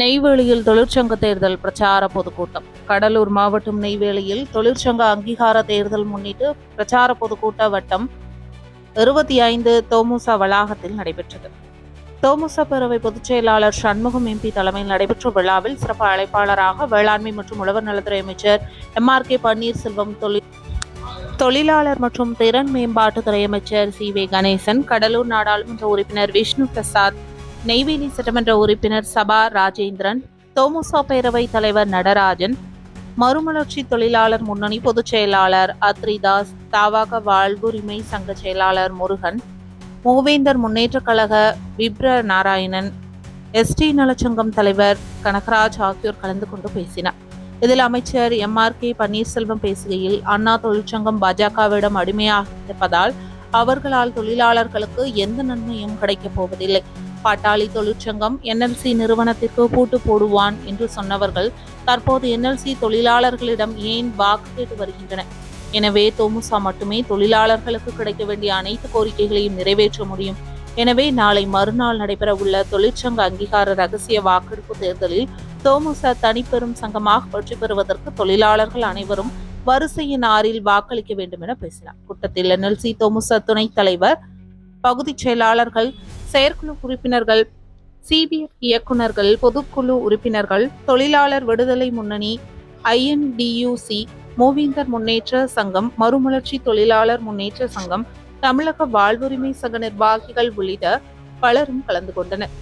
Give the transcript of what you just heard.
நெய்வேலியில் தொழிற்சங்க தேர்தல் பிரச்சார பொதுக்கூட்டம். கடலூர் மாவட்டம் நெய்வேலியில் தொழிற்சங்க அங்கீகார தேர்தல் முன்னிட்டு பிரச்சார பொதுக்கூட்ட வட்டம் இருபத்தி ஐந்து தோமுசா வளாகத்தில் நடைபெற்றது. தோமுசா பேரவை பொதுச் செயலாளர் சண்முகம் எம்பி தலைமையில் நடைபெற்ற விழாவில் சிறப்பு அழைப்பாளராக வேளாண்மை மற்றும் உழவர் நலத்துறை அமைச்சர் எம் ஆர் கே பன்னீர்செல்வம் தொழில் தொழிலாளர் மற்றும் திறன் மேம்பாட்டுத்துறை அமைச்சர் சி வே கணேசன் கடலூர் நாடாளுமன்ற உறுப்பினர் விஷ்ணு பிரசாத் நெய்வேலி சட்டமன்ற உறுப்பினர் சபா ராஜேந்திரன் தோமுசா பேரவை தலைவர் நடராஜன் மறுமலர்ச்சி தொழிலாளர் முன்னணி பொதுச் செயலாளர் அத்ரிதாஸ் தாவாக வாழ்வுரிமை சங்க செயலாளர் முருகன் மூவேந்தர் முன்னேற்றக் கழக விப்ர நாராயணன் எஸ்டி நலச்சங்கம் தலைவர் கனகராஜ் ஆகியோர் கலந்து கொண்டு பேசினார். இதில் அமைச்சர் எம். ஆர். கே. பன்னீர்செல்வம் பேசுகையில் அண்ணா தொழிற்சங்கம் பாஜகவிடம் அடிமையாக இருப்பதால் அவர்களால் தொழிலாளர்களுக்கு எந்த நன்மையும் கிடைக்கப் போவதில்லை. பாட்டாளி தொழிற்சங்கம் என்எல்சி நிறுவனத்திற்கு பூட்டு போடுவான் என்று சொன்னவர்கள் தற்போது என்எல்சி தொழிலாளர்களிடம் ஏன் வாக்கு கேட்டு வருகின்றனர் எனவே தோமுசா மட்டுமே தொழிலாளர்களுக்கு கிடைக்க வேண்டிய அனைத்து கோரிக்கைகளையும் நிறைவேற்ற முடியும். எனவே நாளை மறுநாள் நடைபெற உள்ள தொழிற்சங்க அங்கீகார ரகசிய வாக்கெடுப்பு தேர்தலில் தோமுசா தனிப்பெரும் சங்கமாக வெற்றி பெறுவதற்கு தொழிலாளர்கள் அனைவரும் வரிசையின் ஆறில் வாக்களிக்க வேண்டும் என பேசினார். கூட்டத்தில் என்எல்சி தோமுசா துணைத் தலைவர் பகுதிச் செயலாளர்கள் செயற்குழு உறுப்பினர்கள் சிபிஎஃப் இயக்குநர்கள் பொதுக்குழு உறுப்பினர்கள் தொழிலாளர் விடுதலை முன்னணி ஐஎன்டியூசி மூவிந்தர் முன்னேற்ற சங்கம் மறுமலர்ச்சி தொழிலாளர் முன்னேற்ற சங்கம் தமிழக வாழ்வுரிமை சங்க நிர்வாகிகள் உள்ளிட்ட பலரும் கலந்து கொண்டனர்.